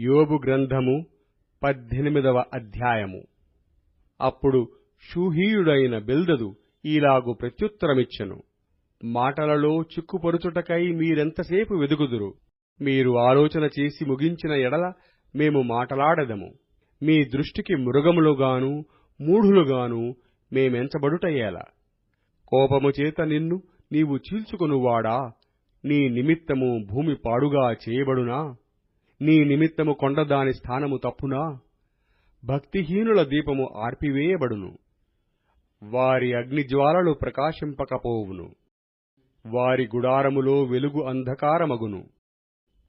యోబు గ్రంథము పద్దెనిమిదవ అధ్యాయము. అప్పుడు షూహీయుడైన బిల్దదు ఈలాగు ప్రత్యుత్తరమిచ్చెను. మాటలలో చిక్కుపరుచుటకై మీరెంతసేపు వెదుగుదురు? మీరు ఆలోచన చేసి ముగించిన ఎడల మేము మాటలాడదము. మీ దృష్టికి మృగములుగాను మూఢులుగాను మేమెంచబడుటయేలా. కోపము చేత నిన్ను నీవు చీల్చుకొనువాడా? నీ నిమిత్తము భూమి పాడుగా చేయబడునా? నీ నిమిత్తము కొండ దాని స్థానము తప్పునా? భక్తిహీనుల దీపము ఆర్పివేయబడును. వారి అగ్నిజ్వాలలు ప్రకాశింపకపోవును. వారి గుడారములో వెలుగు అంధకారమగును.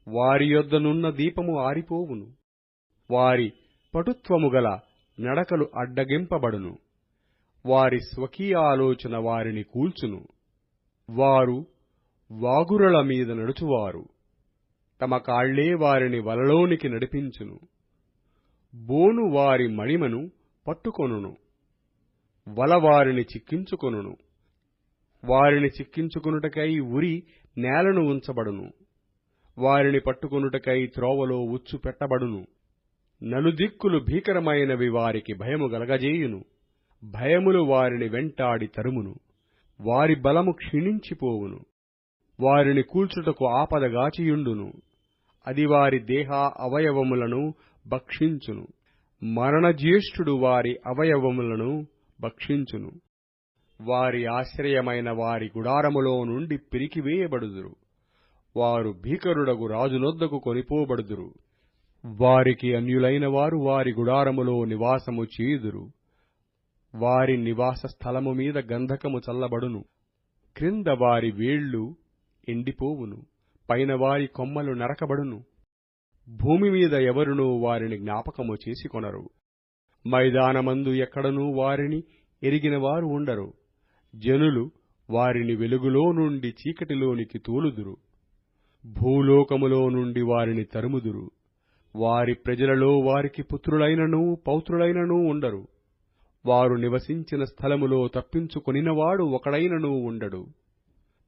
వారి యొద్దనున్న దీపము ఆరిపోవును. వారి పటుత్వము గల నడకలు అడ్డగింపబడును. వారి స్వకీయ ఆలోచన వారిని కూల్చును. వారు వాగురల మీద నడుచువారు. తమ కాళ్ళే వారిని వలలోనికి నడిపించును. బోను వారి మణిమను పట్టుకొనును. వల వారిని చిక్కించుకొనును. వారిని చిక్కించుకొనుటకై ఉరి నేలను ఉంచబడును. వారిని పట్టుకొనుటకై త్రోవలో ఉచ్చు పెట్టబడును. నలుదిక్కులు భీకరమైనవి వారికి భయము గలగజేయును. భయములు వారిని వెంటాడి తరుమును. వారి బలము క్షీణించిపోవును. వారిని కూల్చుటకు ఆపదగాచియుండును అది వారి దేహ అవయవములను భక్షించును. మరణజ్యేష్ఠుడు వారి అవయవములను భక్షించును. వారి ఆశ్రయమైన వారి గుడారములో నుండి పిరికివేయబడుదురు. వారు భీకరుడగు రాజునొద్దకు కొనిపోబడుదురు. వారికి అన్యులైన వారు వారి గుడారములో నివాసము చేయుదురు వారి నివాస స్థలము మీద గంధకము చల్లబడును. క్రింద వారి వేళ్ళు ఎండిపోవును. పైన వారి కొమ్మలు నరకబడును. భూమి మీద ఎవరునూ వారిని జ్ఞాపకము చేసుకొనరు మైదానమందు ఎక్కడనూ వారిని ఎరిగిన వారు ఉండరు. జనులు వారిని వెలుగులో నుండి చీకటిలోనికి తోలుదురు. భూలోకములో నుండి వారిని తరుముదురు. వారి ప్రజలలో వారికి పుత్రులైనను పౌత్రులైనను ఉండరు. వారు నివసించిన స్థలములో తప్పించుకొనినవాడు ఒకడైనను ఉండడు.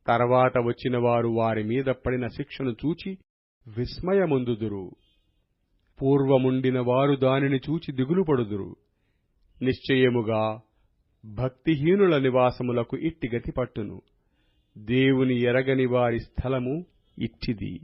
తర్వాత వచ్చిన వారు వారి మీద పడిన శిక్షను చూచి విస్మయముందుదురు. పూర్వముండిన వారు దానిని చూచి దిగులుపడుదురు. నిశ్చయముగా భక్తిహీనుల నివాసములకు ఇట్టి గతి పట్టును. దేవుని ఎరగని వారి స్థలము ఇట్టిది.